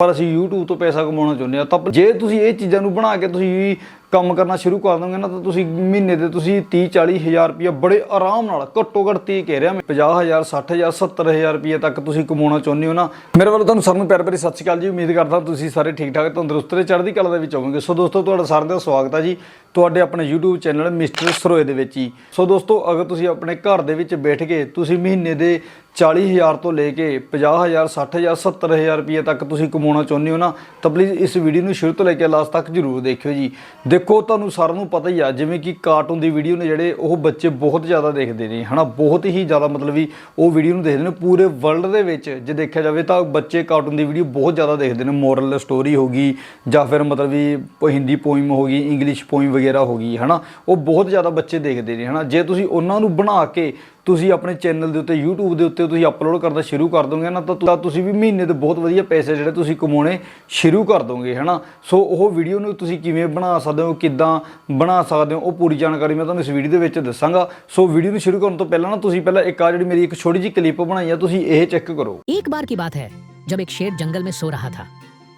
ਪਰ ਅਸੀਂ YouTube ਤੋਂ ਪੈਸਾ ਕਮਾਉਣਾ ਚਾਹੁੰਦੇ ਆ ਤਾਂ ਜੇ ਤੁਸੀਂ ਇਹ ਚੀਜ਼ਾਂ ਨੂੰ ਬਣਾ ਕੇ ਤੁਸੀਂ ਕੰਮ ਕਰਨਾ ਸ਼ੁਰੂ ਕਰ ਦੋਗੇ ਨਾ, ਤਾਂ ਤੁਸੀਂ ਮਹੀਨੇ ਦੇ ਤੁਸੀਂ 30 40 ਹਜ਼ਾਰ ਰੁਪਏ ਬੜੇ ਆਰਾਮ ਨਾਲ, ਘੱਟੋ ਘੱਟ 30 ਕਹਿ ਰਿਹਾ ਮੈਂ 50 ਹਜ਼ਾਰ 60 ਹਜ਼ਾਰ 70 ਹਜ਼ਾਰ ਰੁਪਏ ਤੱਕ ਤੁਸੀਂ ਕਮਾਉਣਾ ਚਾਹੁੰਦੇ ਹੋ ਨਾ। ਮੇਰੇ ਵੱਲੋਂ ਤੁਹਾਨੂੰ ਸਾਰਿਆਂ ਨੂੰ ਪਿਆਰ ਭਰੀ ਸਤਿ ਸ਼੍ਰੀ ਅਕਾਲ ਜੀ, ਉਮੀਦ ਕਰਦਾ ਤੁਸੀਂ ਸਾਰੇ ਠੀਕ ਠਾਕ ਤੰਦਰੁਸਤ ਤੇ ਚੜ੍ਹਦੀ ਕਲਾ ਦੇ ਵਿੱਚ ਹੋਵੋਗੇ। ਸੋ ਦੋਸਤੋ, ਤੁਹਾਡਾ ਸਾਰਿਆਂ ਦਾ ਸਵਾਗਤ ਹੈ ਜੀ। ਤੁਹਾਡੇ ਆਪਣੇ YouTube ਚੈਨਲ ਮਿਸਟਰ ਸਰੋਏ ਦੇ ਵਿੱਚ ਹੀ। ਸੋ ਦੋਸਤੋ, ਅਗਰ ਤੁਸੀਂ ਆਪਣੇ ਘਰ ਦੇ ਵਿੱਚ ਬੈਠ ਕੇ ਤੁਸੀਂ ਮਹੀਨੇ ਦੇ 40000 ਤੋਂ ਲੈ ਕੇ 50000 60000 70000 ਰੁਪਏ ਤੱਕ ਤੁਸੀਂ ਕਮਾਉਣਾ ਚਾਹੁੰਦੇ ਹੋ ਨਾ, ਤਾਂ ਪਲੀਜ਼ ਇਸ ਵੀਡੀਓ ਨੂੰ ਸ਼ੁਰੂ ਤੋਂ ਲੈ ਕੇ ਲਾਸਟ ਤੱਕ ਜਰੂਰ ਦੇਖਿਓ ਜੀ। ਦੇਖੋ, ਤੁਹਾਨੂੰ ਸਾਰਿਆਂ ਨੂੰ ਪਤਾ ਹੀ ਆ, ਜਿਵੇਂ ਕਿ ਕਾਰਟੂਨ ਦੀ ਵੀਡੀਓ ਨੇ ਜਿਹੜੇ ਉਹ ਬੱਚੇ ਬਹੁਤ ਜ਼ਿਆਦਾ ਦੇਖਦੇ ਨੇ, ਹਨਾ? ਬਹੁਤ ਹੀ ਜ਼ਿਆਦਾ ਮਤਲਬ ਵੀ ਉਹ ਵੀਡੀਓ ਨੂੰ ਦੇਖਦੇ ਨੇ, ਪੂਰੇ ਵਰਲਡ ਦੇ ਵਿੱਚ ਜੇ ਦੇਖਿਆ ਜਾਵੇ ਤਾਂ ਬੱਚੇ ਕਾਰਟੂਨ ਦੀ ਵੀਡੀਓ ਬਹੁਤ ਜ਼ਿਆਦਾ ਦੇਖਦੇ ਨੇ ਮੋਰਲ ਸਟੋਰੀ ਹੋ ਗਈ ਜਾਂ ਫਿਰ ਮਤਲਬ ਵੀ ਹਿੰਦੀ ਪੋਇਮ ਹੋ ਗਈ ਇੰਗਲਿਸ਼ ਪੋਇਮ ਵਗੈਰਾ ਹੋ ਗਈ ਹਨਾ ਉਹ ਬਹੁਤ ਜ਼ਿਆਦਾ ਬੱਚੇ ਦੇਖਦੇ ਨੇ ਹਨਾ ਜੇ ਤੁਸੀਂ ਉਹਨਾਂ ਨੂੰ ਬਣਾ ਕੇ ਤੁਸੀਂ ਆਪਣੇ ਚੈਨਲ ਦੇ ਉੱਤੇ YouTube ਦੇ ਉੱਤੇ ਤੁਸੀਂ ਅਪਲੋਡ ਕਰਨਾ ਸ਼ੁਰੂ ਕਰ ਦੋਗੇ ਨਾ ਤਾਂ ਤਾਂ ਤੁਸੀਂ ਵੀ ਮਹੀਨੇ ਦੇ ਬਹੁਤ ਵਧੀਆ ਪੈਸੇ ਜਿਹੜੇ ਤੁਸੀਂ ਕਮਾਉਣੇ ਸ਼ੁਰੂ ਕਰ ਦੋਗੇ ਹਨਾ ਸੋ ਉਹ ਵੀਡੀਓ ਨੂੰ ਤੁਸੀਂ ਕਿਵੇਂ ਬਣਾ ਸਕਦੇ ਹੋ ਕਿੱਦਾਂ ਬਣਾ ਸਕਦੇ ਹੋ ਉਹ ਪੂਰੀ ਜਾਣਕਾਰੀ ਮੈਂ ਤੁਹਾਨੂੰ ਇਸ ਵੀਡੀਓ ਦੇ ਵਿੱਚ ਦੱਸਾਂਗਾ ਸੋ ਵੀਡੀਓ ਨੂੰ ਸ਼ੁਰੂ ਕਰਨ ਤੋਂ ਪਹਿਲਾਂ ਨਾ ਤੁਸੀਂ ਪਹਿਲਾਂ ਇੱਕ ਆ ਜਿਹੜੀ ਮੇਰੀ ਇੱਕ ਛੋਟੀ ਜਿਹੀ ਕਲਿੱਪ ਬਣਾਈ ਆ ਤੁਸੀਂ ਇਹ ਚੈੱਕ ਕਰੋ एक बार की बात है जब एक शेर जंगल में सो रहा था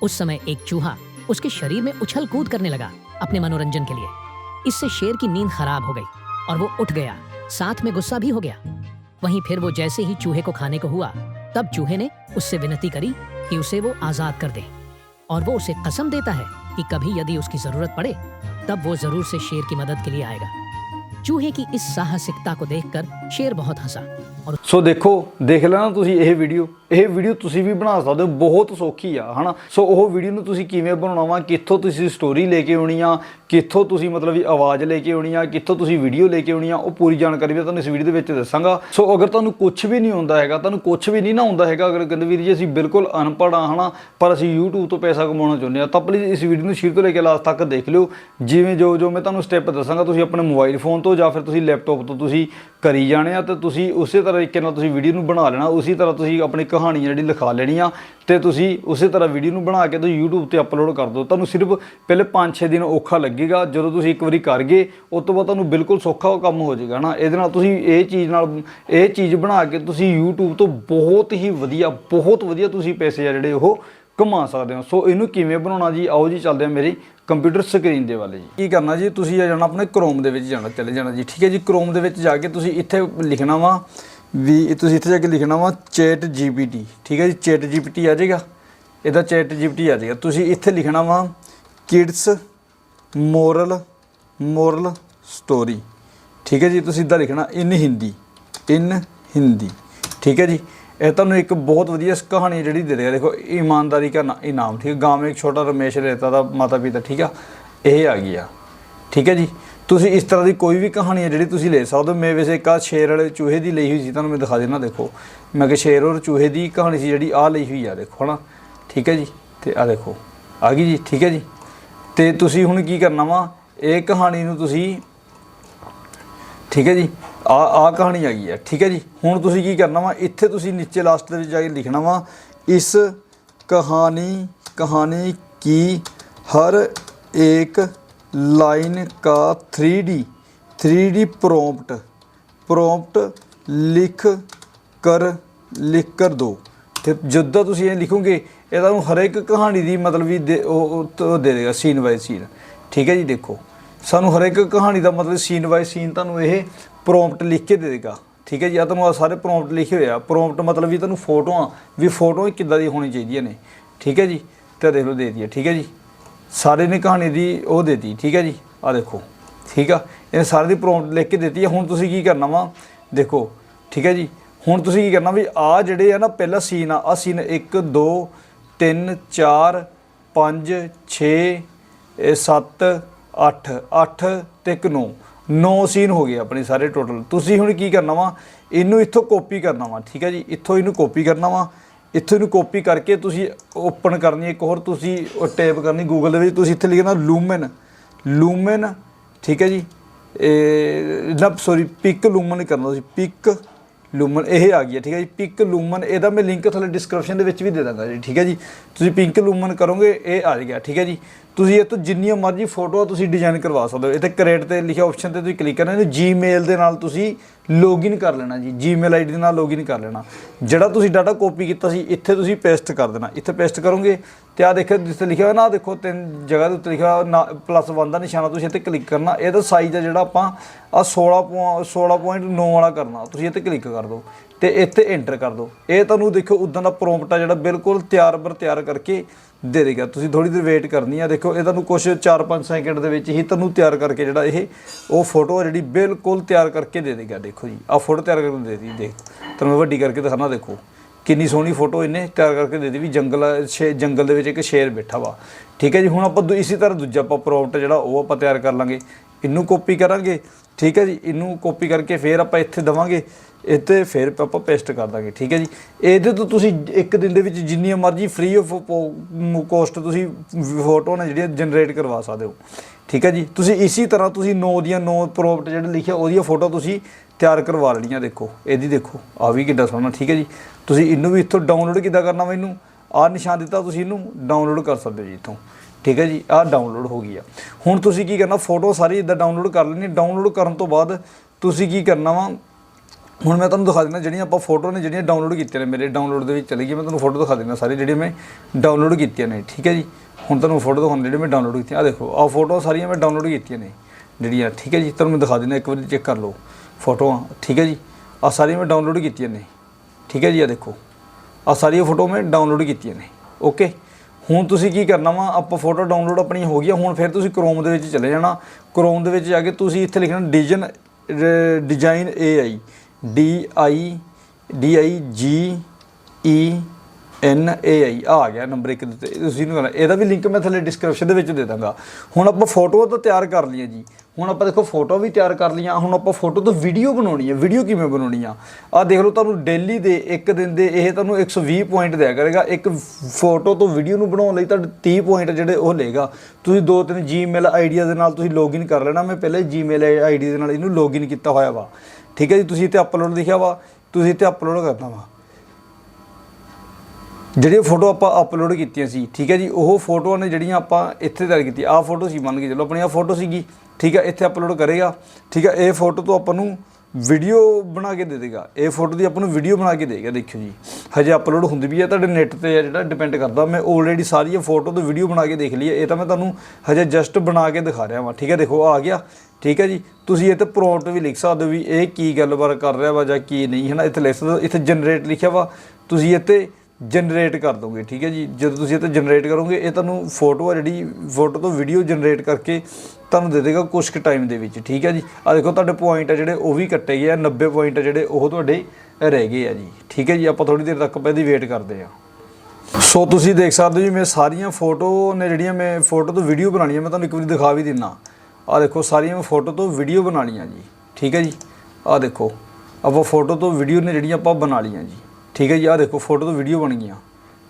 उस समय एक चूहा उसके शरीर में उछल कूद करने लगा अपने मनोरंजन के लिए इससे शेर की नींद खराब हो गई और वो उठ गया। साथ में गुस्सा भी हो गया। वहीं फिर वो जैसे ही चूहे को खाने को हुआ, तब चूहे ने उससे विनती करी कि उसे वो आज़ाद कर दे और वो उसे कसम देता है कि कभी यदि उसकी ज़रूरत पड़े, तब वो ज़रूर से शेर की मदद के लिए आएगा। चूहे की इस साहसिकता को देखकर ਸ਼ੇਅਰ ਬਹੁਤ ਹਸਾ ਔਰ ਸੋ ਦੇਖੋ, ਦੇਖ ਲੈਣਾ ਤੁਸੀਂ ਇਹ ਵੀਡੀਓ ਇਹ ਵੀਡੀਓ ਤੁਸੀਂ ਵੀ ਬਣਾ ਸਕਦੇ ਹੋ, ਬਹੁਤ ਸੌਖੀ ਆ, ਹਨਾ? ਸੋ ਉਹ ਵੀਡੀਓ ਨੂੰ ਤੁਸੀਂ ਕਿਵੇਂ ਬਣਾਉਣਾ ਵਾ? ਕਿੱਥੋਂ ਤੁਸੀਂ ਸਟੋਰੀ ਲੈ ਕੇ ਆਉਣੀ ਆ? ਕਿੱਥੋਂ ਤੁਸੀਂ ਮਤਲਬ ਵੀ ਆਵਾਜ਼ ਲੈ ਕੇ ਆਉਣੀ ਆ? ਕਿੱਥੋਂ ਤੁਸੀਂ ਵੀਡੀਓ ਲੈ ਕੇ ਆਉਣੀ ਆ? ਉਹ ਪੂਰੀ ਜਾਣਕਾਰੀ ਮੈਂ ਤੁਹਾਨੂੰ ਇਸ ਵੀਡੀਓ ਦੇ ਵਿੱਚ ਦੱਸਾਂਗਾ। ਸੋ ਅਗਰ ਤੁਹਾਨੂੰ ਕੁਝ ਵੀ ਨਹੀਂ ਆਉਂਦਾ ਹੈਗਾ, ਤੁਹਾਨੂੰ ਕੁਝ ਵੀ ਨਹੀਂ ਨਾ ਆਉਂਦਾ ਹੈਗਾ, ਅਗਰ ਗੰਦਵੀਰ ਜੀ, ਅਸੀਂ ਬਿਲਕੁਲ ਅਨਪੜ੍ਹ ਆ, ਹਨਾ? ਪਰ ਅਸੀਂ YouTube ਤੋਂ ਪੈਸਾ ਕਮਾਉਣਾ ਚਾਹੁੰਦੇ ਆ, ਤਾਂ ਪਲੀਜ਼ ਇਸ ਵੀਡੀਓ ਨੂੰ ਸ਼ੁਰੂ ਤੋਂ ਲੈ ਕੇ ਲਾਸਟ ਤੱਕ ਦੇਖ ਲਿਓ। ਜਿਵੇਂ ਜੋ ਜੋ ਮੈਂ ਤੁਹਾਨੂੰ ਸਟੈਪ ਦੱਸਾਂਗਾ, ਤੁਸੀਂ ਆਪਣੇ ਮੋਬਾਈਲ ਫੋਨ ਤੋਂ ਜਾਂ ਫਿਰ ਤੁਸੀਂ ਲੈਪਟਾਪ ਤੋਂ ਤੁਸੀਂ ਕਰੀ ਜਾਣਾ ਆ ਤੇ ਤੁਸੀਂ ਉਸੇ ਤਰੀਕੇ ਨਾਲ ਤੁਸੀਂ ਵੀਡੀਓ ਨੂੰ ਬਣਾ ਲੈਣਾ, ਉਸੇ ਤਰ੍ਹਾਂ ਤੁਸੀਂ ਆਪਣੀ ਕਹਾਣੀ ਜਿਹੜੀ ਲਿਖਾ ਲੈਣੀ ਆ ਤੇ ਤੁਸੀਂ ਉਸੇ ਤਰ੍ਹਾਂ ਵੀਡੀਓ ਨੂੰ ਬਣਾ ਕੇ ਤੁਸੀਂ YouTube ਤੇ ਅਪਲੋਡ ਕਰ ਦਿਓ। ਤੁਹਾਨੂੰ ਸਿਰਫ ਪਹਿਲੇ 5-6 ਦਿਨ ਔਖਾ ਲੱਗੇਗਾ, ਜਦੋਂ ਤੁਸੀਂ ਇੱਕ ਵਾਰੀ ਕਰ ਗਏ, ਉਸ ਤੋਂ ਬਾਅਦ ਤੁਹਾਨੂੰ ਬਿਲਕੁਲ ਸੌਖਾ ਉਹ ਕੰਮ ਹੋ ਜਾਏਗਾ ਨਾ ਇਹਦੇ ਨਾਲ ਤੁਸੀਂ ਇਹ ਚੀਜ਼ ਨਾਲ, ਇਹ ਚੀਜ਼ ਬਣਾ ਕੇ ਤੁਸੀਂ YouTube ਤੋਂ ਬਹੁਤ ਹੀ ਵਧੀਆ, ਬਹੁਤ ਵਧੀਆ ਤੁਸੀਂ ਪੈਸੇ ਆ ਜਿਹੜੇ ਉਹ ਕਮਾ ਸਕਦੇ ਹੋ। ਸੋ ਇਹਨੂੰ ਕਿਵੇਂ ਬਣਾਉਣਾ ਜੀ? ਆਓ ਜੀ, ਚੱਲਦੇ ਆ ਮੇਰੀ ਕੰਪਿਊਟਰ ਸਕਰੀਨ ਦੇ ਵੱਲ ਜੀ। ਕੀ ਕਰਨਾ ਜੀ, ਤੁਸੀਂ ਆ ਜਾਣਾ ਆਪਣੇ ਕ੍ਰੋਮ ਦੇ ਵਿੱਚ ਜਾਣਾ, ਚਲੇ ਜਾਣਾ ਜੀ। ਠੀਕ ਹੈ ਜੀ ਕ੍ਰੋਮ ਦੇ ਵਿੱਚ ਜਾ ਕੇ ਤੁਸੀਂ ਇੱਥੇ ਲਿਖਣਾ ਵਾ ਵੀ ਤੁਸੀਂ ਇੱਥੇ ਜਾ ਕੇ ਲਿਖਣਾ ਵਾ ਚੈਟ ਜੀਪੀਟੀ। ਠੀਕ ਹੈ ਜੀ, ਚੈਟ ਜੀਪੀਟੀ ਆ ਜਾਏਗਾ। ਇਹਦਾ ਚੈਟ ਜੀਪੀਟੀ ਆ ਜਾਏਗਾ। ਤੁਸੀਂ ਇੱਥੇ ਲਿਖਣਾ ਵਾ ਕਿਡਸ ਮੋਰਲ ਮੋਰਲ ਸਟੋਰੀ। ਠੀਕ ਹੈ ਜੀ, ਤੁਸੀਂ ਇੱਦਾਂ ਲਿਖਣਾ ਇਨ ਹਿੰਦੀ ਇਨ ਹਿੰਦੀ। ਠੀਕ ਹੈ ਜੀ ਇਹ ਤੁਹਾਨੂੰ ਇੱਕ ਬਹੁਤ ਵਧੀਆ ਕਹਾਣੀ ਜਿਹੜੀ ਦੇ ਰਿਹਾ। ਦੇਖੋ, ਇਮਾਨਦਾਰੀ ਦਾ ਇਨਾਮ, ਠੀਕ ਹੈ। ਗਾਂ ਇੱਕ ਛੋਟਾ ਰਮੇਸ਼ ਰੇਤਾ ਦਾ ਮਾਤਾ ਪਿਤਾ ਠੀਕ ਆ? ਇਹ ਆ ਗਈ ਆ, ਠੀਕ ਹੈ ਜੀ? ਤੁਸੀਂ ਇਸ ਤਰ੍ਹਾਂ ਦੀ ਕੋਈ ਵੀ ਕਹਾਣੀ ਹੈ ਜਿਹੜੀ ਤੁਸੀਂ ਲੈ ਸਕਦੇ ਹੋ। ਮੈਂ ਵੈਸੇ ਇੱਕ ਆ ਸ਼ੇਰ ਵਾਲੇ ਚੂਹੇ ਦੀ ਲਈ ਹੋਈ ਸੀ, ਤੁਹਾਨੂੰ ਮੈਂ ਦਿਖਾ ਦੇਣਾ ਦੇਖੋ। ਮੈਂ ਕਿ ਸ਼ੇਰ ਔਰ ਚੂਹੇ ਦੀ ਕਹਾਣੀ ਸੀ ਜਿਹੜੀ ਆ ਲਈ ਹੋਈ ਆ, ਦੇਖੋ, ਹਨਾ? ਠੀਕ ਹੈ ਜੀ? ਤੇ ਆ ਦੇਖੋ, ਆ ਗਈ ਜੀ, ਠੀਕ ਹੈ ਜੀ? ਤੇ ਤੁਸੀਂ ਹੁਣ ਕੀ ਕਰਨਾ ਵਾ? ਇਹ ਕਹਾਣੀ ਨੂੰ ਤੁਸੀਂ, ਠੀਕ ਹੈ ਜੀ? ਆ ਆ ਕਹਾਣੀ ਆਈ ਹੈ, ਠੀਕ ਹੈ ਜੀ? ਹੁਣ ਤੁਸੀਂ ਕੀ ਕਰਨਾ ਵਾ? ਇੱਥੇ ਤੁਸੀਂ ਨੀਚੇ ਲਾਸਟ ਦੇ ਵਿੱਚ ਜਾ ਕੇ ਲਿਖਣਾ ਵਾ, ਇਸ ਕਹਾਣੀ ਕਹਾਣੀ ਕੀ? ਹਰ ਇੱਕ ਲਾइन का 3D 3D प्रॉम्प्ट प्रॉम्प्ट ਲਿਖ ਕਰ ਲਿਖ ਕਰ ਦੋ। ਤੇ ਜਦੋਂ ਤੁਸੀਂ ਇਹ ਲਿਖੋਗੇ ਇਹਦਾ ਨੂੰ ਹਰ ਇੱਕ ਕਹਾਣੀ ਦੀ ਮਤਲਬ ਵੀ ਉਹ ਦੇ ਦੇਗਾ ਸੀਨ ਬਾਈ ਸੀਨ ਠੀਕ ਹੈ ਜੀ, ਦੇਖੋ। ਸਾਨੂੰ ਹਰ ਇੱਕ ਕਹਾਣੀ ਦਾ ਮਤਲਬ ਸੀਨ ਬਾਈ ਸੀਨ ਤੁਹਾਨੂੰ ਇਹ ਪ੍ਰੌਂਪਟ ਲਿਖ ਕੇ ਦੇ ਦੇਗਾ। ਠੀਕ ਹੈ ਜੀ? ਆ ਤੁਹਾਨੂੰ ਆਹ ਸਾਰੇ ਪ੍ਰੌਂਪਟ ਲਿਖੇ ਹੋਏ ਆ। ਪ੍ਰੌਂਪਟ ਮਤਲਬ ਵੀ ਤੁਹਾਨੂੰ ਫੋਟੋਆਂ, ਵੀ ਫੋਟੋਆਂ ਕਿੱਦਾਂ ਦੀ ਹੋਣੀ ਚਾਹੀਦੀਆਂ ਨੇ। ਠੀਕ ਹੈ ਜੀ? ਤੇ ਦੇਖ ਲਓ, ਦੇ ਦਈਏ ਠੀਕ ਹੈ ਜੀ? ਸਾਰੇ ਨੇ ਕਹਾਣੀ ਦੀ ਉਹ ਦੇਤੀ। ਠੀਕ ਹੈ ਜੀ? ਆ ਦੇਖੋ। ਠੀਕ ਆ? ਇਹ ਸਾਰੇ ਦੀ ਪ੍ਰੌਂਪਟ ਲਿਖ ਕੇ ਦਿੱਤੀ ਹੈ ਹੁਣ ਤੁਸੀਂ ਕੀ ਕਰਨਾ ਵਾ? ਦੇਖੋ। ਠੀਕ ਹੈ ਜੀ? ਹੁਣ ਤੁਸੀਂ ਕੀ ਕਰਨਾ ਵੀ ਆ ਜਿਹੜੇ ਆ ਨਾ ਪਹਿਲਾ ਸੀਨ ਆ ਆ ਸੀਨ 1 2 3 4 5 6 7 8 8 ਤੇ ਇੱਕ 9 9 ਸੀਨ ਹੋ ਗਏ ਆਪਣੇ ਸਾਰੇ ਟੋਟਲ ਤੁਸੀਂ ਹੁਣ ਕੀ ਕਰਨਾ ਵਾ? ਇਹਨੂੰ ਇੱਥੋਂ ਕਾਪੀ ਕਰਨਾ ਵਾ, ਠੀਕ ਹੈ ਜੀ? ਇੱਥੋਂ ਇਹਨੂੰ ਕਾਪੀ ਕਰਨਾ ਵਾ। ਇੱਥੋਂ ਇਹਨੂੰ ਕਾਪੀ ਕਰਕੇ ਤੁਸੀਂ ਓਪਨ ਕਰਨੀ ਇੱਕ ਹੋਰ, ਤੁਸੀਂ ਟੈਪ ਕਰਨੀ ਗੂਗਲ ਦੇ ਵਿੱਚ। ਤੁਸੀਂ ਇੱਥੇ ਲਿਖਣਾ ਲੂਮਨ ਲੂਮਨ ਠੀਕ ਹੈ ਜੀ? ਇਹ, ਨਾ ਸੌਰੀ ਪਿਕ ਲੂਮਨ ਕਰਨਾ ਤੁਸੀਂ। ਪਿਕ ਲੂਮਨ, ਇਹ ਆ ਗਿਆ ਠੀਕ ਹੈ ਜੀ। ਪਿੰਕ ਲੂਮਨ, ਇਹਦਾ ਮੈਂ ਲਿੰਕ ਥੱਲੇ ਡਿਸਕ੍ਰਿਪਸ਼ਨ ਦੇ ਵਿੱਚ ਵੀ ਦੇ ਦਾਂਗਾ ਜੀ, ਠੀਕ ਹੈ ਜੀ। ਤੁਸੀਂ ਪਿੰਕ ਲੂਮਨ ਕਰੋਗੇ, ਇਹ ਆ ਗਿਆ, ਠੀਕ ਹੈ ਜੀ। ਤੁਸੀਂ ਇਹ ਤੋਂ ਜਿੰਨੀਆਂ ਮਰਜ਼ੀ ਫੋਟੋਆਂ ਤੁਸੀਂ ਡਿਜ਼ਾਈਨ ਕਰਵਾ ਸਕਦੇ ਹੋ। ਇੱਥੇ ਕ੍ਰੀਏਟ ਤੇ ਲਿਖਿਆ ਆਪਸ਼ਨ ਤੇ ਤੁਸੀਂ ਕਲਿੱਕ ਕਰਨਾ, ਇਹਨੂੰ ਜੀਮੇਲ ਦੇ ਨਾਲ ਤੁਸੀਂ ਲੌਗਇਨ ਕਰ ਲੈਣਾ ਜੀ। ਜੀਮੇਲ ਆਈਡੀ ਦੇ ਨਾਲ ਲੌਗਇਨ ਕਰ ਲੈਣਾ। ਜਿਹੜਾ ਤੁਸੀਂ ਡਾਟਾ ਕਾਪੀ ਕੀਤਾ ਸੀ, ਇੱਥੇ ਤੁਸੀਂ ਪੇਸਟ ਕਰ ਦੇਣਾ। ਇੱਥੇ ਪੇਸਟ ਕਰੋਗੇ ਤੇ ਆ ਦੇਖੋ, ਜਿੱਥੇ ਲਿਖਿਆ ਹੋਇਆ ਨਾ ਦੇਖੋ, ਤਿੰਨ ਜਗ੍ਹਾ ਦੇ ਉੱਤੇ ਲਿਖਿਆ ਹੋਇਆ ਪਲੱਸ 1 ਦਾ ਨਿਸ਼ਾਨਾ ਤੁਸੀਂ ਇੱਥੇ ਕਲਿੱਕ ਕਰਨਾ। ਇਹਦਾ ਸਾਈਜ਼ ਆ ਜਿਹੜਾ ਆਪਾਂ ਆ 16 ਪੁਆ- 16.9 ਵਾਲਾ ਕਰਨਾ। ਤੁਸੀਂ ਇੱਥੇ ਕਲਿੱਕ ਕਰ ਦਿਓ ਤੇ ਇੱਥੇ ਐਂਟਰ ਕਰ ਦਿਓ। ਇਹ ਤੁਹਾਨੂੰ ਦੇਖੋ, ਉਦਾਂ ਦਾ ਪ੍ਰੋਮਪਟ ਆ ਜਿਹੜਾ ਬਿਲਕੁਲ ਤਿਆਰ ਬਰ ਤਿਆਰ ਕਰਕੇ ਦੇ ਦੇਗਾ। ਤੁਸੀਂ ਥੋੜੀ ਦੇਰ ਵੇਟ ਕਰਨੀ ਆ। ਦੇਖੋ, ਇਹ ਤੁਹਾਨੂੰ ਕੁਝ 4-5 ਸੈਕਿੰਡ ਦੇ ਵਿੱਚ ਹੀ ਤੁਹਾਨੂੰ ਤਿਆਰ ਕਰਕੇ ਜਿਹੜਾ ਇਹ, ਉਹ ਫੋਟੋ ਆ ਜਿਹੜੀ ਬਿਲਕੁਲ ਤਿਆਰ ਕਰਕੇ ਦੇ ਦੇਗਾ। ਦੇਖੋ ਜੀ ਆ ਫੋਟੋ ਤਿਆਰ ਕਰਕੇ ਦੇ ਦਿੱਤੀ ਦੇਖ ਤੁਹਾਨੂੰ ਮੈਂ ਵੱਡੀ ਕਰਕੇ ਦਿਖਾਣਾ ਦੇਖੋ। ਕਿੰਨੀ ਸੋਹਣੀ ਫੋਟੋ ਇਹਨੇ, ਤਿਆਰ ਕਰਕੇ ਦੇ ਦਿੱਤੀ ਵੀ ਜੰਗਲ ਸ਼ੇ- ਜੰਗਲ ਦੇ ਵਿੱਚ ਇੱਕ ਸ਼ੇਰ ਬੈਠਾ ਵਾ। ਠੀਕ ਹੈ ਜੀ, ਹੁਣ ਆਪਾਂ ਦੂ- ਇਸੇ ਤਰ੍ਹਾਂ ਦੂਜਾ ਆਪਾਂ ਪ੍ਰੋਪਟ ਜਿਹੜਾ ਉਹ ਆਪਾਂ ਤਿਆਰ ਕਰ ਲਾਂਗੇ। ਇਹਨੂੰ ਕਾਪੀ ਕਰਾਂਗੇ, ਠੀਕ ਹੈ ਜੀ, ਇਹਨੂੰ ਕਾਪੀ ਕਰਕੇ ਫਿਰ ਆਪਾਂ ਇੱਥੇ ਦਵਾਂਗੇ, ਇੱਥੇ ਫਿਰ ਆਪਾਂ ਪੇਸਟ ਕਰ ਦਾਂਗੇ, ਠੀਕ ਹੈ ਜੀ। ਇਹਦੇ ਤੋਂ ਤੁਸੀਂ ਇੱਕ ਦਿਨ ਦੇ ਵਿੱਚ ਜਿੰਨੀ ਮਰਜ਼ੀ ਫ੍ਰੀ ਆਫ ਕੋਸਟ ਤੁਸੀਂ ਫੋਟੋ ਨੇ ਜਿਹੜੀਆਂ ਜਨਰੇਟ ਕਰਵਾ ਸਕਦੇ ਹੋ। ਠੀਕ ਹੈ ਜੀ, ਤੁਸੀਂ ਇਸੇ ਤਰ੍ਹਾਂ ਤੁਸੀਂ 9 ਦੀਆਂ 9 ਪ੍ਰੋਪਟ ਜਿਹੜੇ ਲਿਖਿਆ ਉਹਦੀਆਂ ਫੋਟੋ ਤੁਸੀਂ ਤਿਆਰ ਕਰਵਾ ਲੈਣੀਆਂ ਦੇਖੋ, ਇਹਦੀ ਦੇਖੋ ਆ ਵੀ ਕਿੱਡਾ ਸੋਹਣਾ, ਠੀਕ ਹੈ ਜੀ। ਤੁਸੀਂ ਇਹਨੂੰ ਵੀ ਇੱਥੋਂ ਡਾਊਨਲੋਡ ਕਿੱਦਾਂ ਕਰਨਾ ਵਾ ਇਹਨੂੰ ਆਹ ਨਿਸ਼ਾਨ ਦਿੱਤਾ ਤੁਸੀਂ ਇਹਨੂੰ ਡਾਊਨਲੋਡ ਕਰ ਸਕਦੇ ਹੋ ਜੀ ਇੱਥੋਂ। ਠੀਕ ਹੈ ਜੀ, ਆਹ ਡਾਊਨਲੋਡ ਹੋ ਗਈ ਆ। ਹੁਣ ਤੁਸੀਂ ਕੀ ਕਰਨਾ ਫੋਟੋ ਸਾਰੀ ਇਦਾਂ ਡਾਊਨਲੋਡ ਕਰ ਲੈਣੀ ਡਾਊਨਲੋਡ ਕਰਨ ਤੋਂ ਬਾਅਦ ਤੁਸੀਂ ਕੀ ਕਰਨਾ ਵਾ? ਹੁਣ ਮੈਂ ਤੁਹਾਨੂੰ ਦਿਖਾ ਦਿੰਦਾ, ਜਿਹੜੀਆਂ ਆਪਾਂ ਫੋਟੋ ਨੇ ਜਿਹੜੀਆਂ ਡਾਊਨਲੋਡ ਕੀਤੀਆਂ ਨੇ, ਮੇਰੇ ਡਾਊਨਲੋਡ ਦੇ ਵਿੱਚ ਚਲੀ ਗਈ। ਮੈਂ ਤੁਹਾਨੂੰ ਫੋਟੋ ਦਿਖਾ ਦਿੰਦਾ ਸਾਰੇ ਜਿਹੜੀਆਂ ਮੈਂ ਡਾਊਨਲੋਡ ਕੀਤੀਆਂ ਨੇ, ਠੀਕ ਹੈ ਜੀ? ਹੁਣ ਤੁਹਾਨੂੰ ਫੋਟੋ ਦਿਖਾਉਣ ਜਿਹੜੇ ਮੈਂ ਡਾਊਨਲੋਡ ਕੀਤੀਆਂ। ਆ ਦੇਖੋ, ਆਹ ਫੋਟੋ ਸਾਰੀਆਂ ਮੈਂ ਡਾਊਨਲੋਡ ਕੀਤੀਆਂ ਨੇ, ਜਿਹੜੀਆਂ, ਠੀਕ ਹੈ ਜੀ? ਤੁਹਾਨੂੰ ਮੈਂ ਦਿਖਾ ਦਿੰਦਾ, ਇੱਕ ਵਾਰੀ ਚੈੱਕ ਕਰ ਲਓ ਫੋਟੋਆਂ ਠੀਕ ਹੈ ਜੀ? ਆਹ ਸਾਰੀਆਂ ਮੈਂ ਡਾਊਨਲੋਡ ਕੀਤੀਆਂ ਨੇ। ਠੀਕ ਹੈ ਜੀ ਆ ਦੇਖੋ। ਆ ਸਾਰੀਆਂ ਫੋਟੋ ਮੈਂ ਡਾਊਨਲੋਡ ਕੀਤੀਆਂ ਨੇ। ਓਕੇ ਹੁਣ ਤੁਸੀਂ ਕੀ ਕਰਨਾ ਵਾ? ਆਪਾਂ ਫੋਟੋ ਡਾਊਨਲੋਡ ਆਪਣੀ ਹੋ ਗਈ ਹੁਣ ਫਿਰ ਤੁਸੀਂ ਕ੍ਰੋਮ ਦੇ ਵਿੱਚ ਚਲੇ ਜਾਣਾ। ਕ੍ਰੋਮ ਦੇ ਵਿੱਚ ਜਾ ਕੇ ਤੁਸੀਂ ਇੱਥੇ ਲਿਖਣਾ design design AI D I D I G E N A I ਆ ਗਿਆ ਨੰਬਰ 1 ਦੇ ਉੱਤੇ ਤੁਸੀਂ ਇਹਨੂੰ ਕਰਨਾ। ਇਹਦਾ ਵੀ ਲਿੰਕ ਮੈਂ ਥੱਲੇ ਡਿਸਕ੍ਰਿਪਸ਼ਨ ਦੇ ਵਿੱਚ ਦੇ ਦਾਂਗਾ। ਹੁਣ ਆਪਾਂ ਫੋਟੋ ਤਾਂ ਤਿਆਰ ਕਰ ਲਈਆਂ ਜੀ। ਹੁਣ ਆਪਾਂ ਦੇਖੋ ਫੋਟੋ ਵੀ ਤਿਆਰ ਕਰ ਲਈਆਂ। ਹੁਣ ਆਪਾਂ ਫੋਟੋ ਤੋਂ ਵੀਡੀਓ ਬਣਾਉਣੀ ਹੈ। ਵੀਡੀਓ ਕਿਵੇਂ ਬਣਾਉਣੀ ਆ ਆ ਦੇਖ ਲਓ, ਤੁਹਾਨੂੰ ਡੇਲੀ ਦੇ ਇੱਕ ਦਿਨ ਦੇ ਇਹ ਤੁਹਾਨੂੰ 120 ਪੁਆਇੰਟ ਦਿਆ ਕਰੇਗਾ। ਇੱਕ ਫੋਟੋ ਤੋਂ ਵੀਡੀਓ ਨੂੰ ਬਣਾਉਣ ਲਈ ਤੁਹਾਡੇ 30 ਪੁਆਇੰਟ ਜਿਹੜੇ ਉਹ ਲਏਗਾ। ਤੁਸੀਂ ਦੋ ਤਿੰਨ ਜੀਮੇਲ ਆਈਡੀਆ ਦੇ ਨਾਲ ਤੁਸੀਂ ਲੌਗਇਨ ਕਰ ਲੈਣਾ। ਮੈਂ ਪਹਿਲੇ ਜੀਮੇਲ ਆਈਡੀ ਦੇ ਨਾਲ ਇਹਨੂੰ ਲੌਗਇਨ ਕੀਤਾ ਹੋਇਆ ਵਾ। ਠੀਕ ਹੈ ਜੀ? ਤੁਸੀਂ ਇੱਥੇ ਅਪਲੋਡ ਲਿਖਿਆ ਵਾ। ਤੁਸੀਂ ਇੱਥੇ ਅਪਲੋਡ ਕਰਨਾ ਵਾ। ਜਿਹੜੀਆਂ ਫੋਟੋ ਆਪਾਂ ਅਪਲੋਡ ਕੀਤੀਆਂ ਸੀ, ਠੀਕ ਹੈ ਜੀ, ਉਹ ਫੋਟੋਆਂ ਨੇ ਜਿਹੜੀਆਂ ਆਪਾਂ ਇੱਥੇ ਤਿਆਰ ਕੀਤੀ, ਆਹ ਫੋਟੋ ਸੀ ਮੰਨ ਕੇ ਚਲੋ, ਆਪਣੀ ਆਹ ਫੋਟੋ ਸੀਗੀ, ਠੀਕ ਹੈ, ਇੱਥੇ ਅਪਲੋਡ ਕਰੇਗਾ, ਠੀਕ ਹੈ, ਇਹ ਫੋਟੋ ਤੋਂ ਆਪਾਂ ਨੂੰ ਵੀਡੀਓ ਬਣਾ ਕੇ ਦੇ ਦੇਗਾ, ਇਹ ਫੋਟੋ ਦੀ ਆਪਾਂ ਨੂੰ ਵੀਡੀਓ ਬਣਾ ਕੇ ਦੇਗਾ, ਦੇਖਿਓ ਜੀ, ਹਜੇ ਅਪਲੋਡ ਹੁੰਦੀ ਵੀ ਹੈ, ਤੁਹਾਡੇ ਨੈਟ ਤੇ ਆ ਜਿਹੜਾ ਡਿਪੈਂਡ ਕਰਦਾ, ਮੈਂ ਆਲਰੇਡੀ ਸਾਰੀਆਂ ਫੋਟੋ ਤੋਂ ਵੀਡੀਓ ਬਣਾ ਕੇ ਦੇਖ ਲਈ ਹੈ, ਇਹ ਤਾਂ ਮੈਂ ਤੁਹਾਨੂੰ ਹਜੇ ਜਸਟ ਬਣਾ ਕੇ ਦਿਖਾ ਰਿਹਾ ਵਾਂ, ਠੀਕ ਹੈ, ਦੇਖੋ, ਆ ਗਿਆ, ਠੀਕ ਹੈ ਜੀ, ਤੁਸੀਂ ਇੱਥੇ ਪ੍ਰੋਮਪਟ ਵੀ ਲਿਖ ਸਕਦੇ ਹੋ ਵੀ ਇਹ ਕੀ ਗੱਲਬਾਤ ਕਰ ਰਿਹਾ ਵਾ ਜਾਂ ਕੀ ਨਹੀਂ ਹੈ ਨਾ ਇੱਥੇ ਲਿਖ ਸਕਦੇ ਇੱਥੇ ਜਨਰੇਟ ਲਿਖਿਆ ਵਾ, ਤੁਸੀਂ ਇੱਥੇ ਜਨਰੇਟ ਕਰ ਦੋਗੇ, ਠੀਕ ਹੈ ਜੀ? ਜਦੋਂ ਤੁਸੀਂ ਇਹ ਤਾਂ ਜਨਰੇਟ ਕਰੋਗੇ, ਇਹ ਤੁਹਾਨੂੰ ਫੋਟੋ ਆ ਜਿਹੜੀ ਫੋਟੋ ਤੋਂ ਵੀਡੀਓ ਜਨਰੇਟ ਕਰਕੇ ਤੁਹਾਨੂੰ ਦੇ ਦੇਗਾ ਕੁਝ ਕੁ ਟਾਈਮ ਦੇ ਵਿੱਚ, ਠੀਕ ਹੈ ਜੀ? ਆ ਦੇਖੋ ਤੁਹਾਡੇ ਪੁਆਇੰਟ ਆ ਜਿਹੜੇ, ਉਹ ਵੀ ਕੱਟੇ ਗਏ ਆ 90 ਪੁਆਇੰਟ ਆ ਜਿਹੜੇ, ਉਹ ਤੁਹਾਡੇ ਰਹਿ ਗਏ ਆ ਜੀ, ਠੀਕ ਹੈ ਜੀ? ਆਪਾਂ ਥੋੜੀ ਦੇਰ ਤੱਕ ਪਹਿਲੀ ਵੇਟ ਕਰਦੇ ਆ ਸੋ ਤੁਸੀਂ ਦੇਖ ਸਕਦੇ ਹੋ ਜੀ, ਮੈਂ ਸਾਰੀਆਂ ਫੋਟੋ ਨੇ ਜਿਹੜੀਆਂ ਮੈਂ ਫੋਟੋ ਤੋਂ ਵੀਡੀਓ ਬਣਾਉਣੀ ਹੈ ਮੈਂ ਤੁਹਾਨੂੰ ਇੱਕ ਵਾਰੀ ਦਿਖਾ ਵੀ ਦਿੰਨਾ। ਆ ਦੇਖੋ, ਸਾਰੀਆਂ ਮੈਂ ਫੋਟੋ ਤੋਂ ਵੀਡੀਓ ਬਣਾ ਲਈਆਂ ਜੀ, ਠੀਕ ਹੈ ਜੀ? ਆ ਦੇਖੋ, ਆਪਾਂ ਫੋਟੋ ਤੋਂ ਵੀਡੀਓ ਨੇ ਜਿਹੜੀਆਂ ਆਪਾਂ ਬਣਾ ਲਈਆਂ ਜੀ। ਠੀਕ ਹੈ ਜੀ ਆ ਦੇਖੋ ਫੋਟੋ ਤੋਂ ਵੀਡੀਓ ਬਣ ਗਈਆਂ।